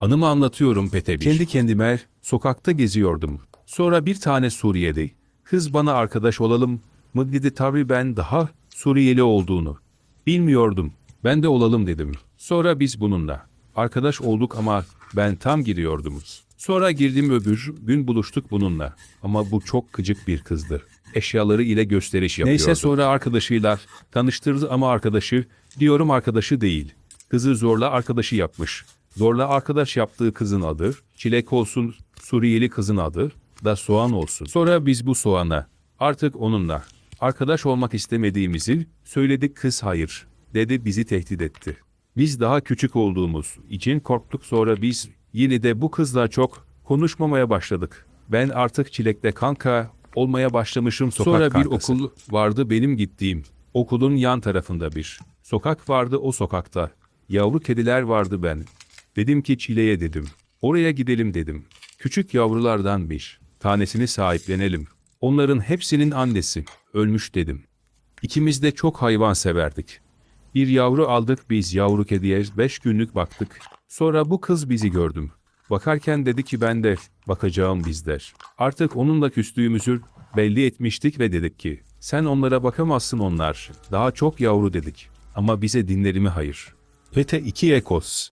Anımı anlatıyorum Pete bir. Kendi kendime sokakta geziyordum. Sonra bir tane Suriyeli. Kız bana arkadaş olalım mı dedi tabii ben daha Suriyeli olduğunu. Bilmiyordum. Ben de olalım dedim. Sonra biz bununla. Arkadaş olduk ama ben tam giriyordum. Sonra girdim öbür gün buluştuk bununla. Ama bu çok gıcık bir kızdı. Eşyaları ile gösteriş yapıyordu. Neyse sonra arkadaşıyla tanıştırdı ama arkadaşı, diyorum arkadaşı değil. Kızı zorla arkadaşı yapmış. Zorla arkadaş yaptığı kızın adı, Çilek olsun, Suriyeli kızın adı da Soğan olsun. Sonra biz bu Soğan'a, artık onunla, arkadaş olmak istemediğimizi söyledik kız hayır, dedi bizi tehdit etti. Biz daha küçük olduğumuz için korktuk sonra biz yine de bu kızla çok konuşmamaya başladık. Ben artık Çilek'te kanka olmaya başlamışım sokak Sonra bir kankası. okul vardı benim gittiğim. Okulun yan tarafında bir sokak vardı o sokakta. Yavru kediler vardı ben. Dedim ki Çile'ye dedim. Oraya gidelim dedim. Küçük yavrulardan bir. Tanesini sahiplenelim. Onların hepsinin annesi. Ölmüş dedim. İkimiz de çok hayvan severdik. Bir yavru aldık biz yavru kediye beş günlük baktık. Sonra bu kız bizi gördüm. Bakarken dedi ki ben de bakacağım bizler. Artık onunla küstüğümüzü belli etmiştik ve dedik ki sen onlara bakamazsın onlar. Daha çok yavru dedik. Ama bize dinleri mi hayır. Pete 2 Ekos.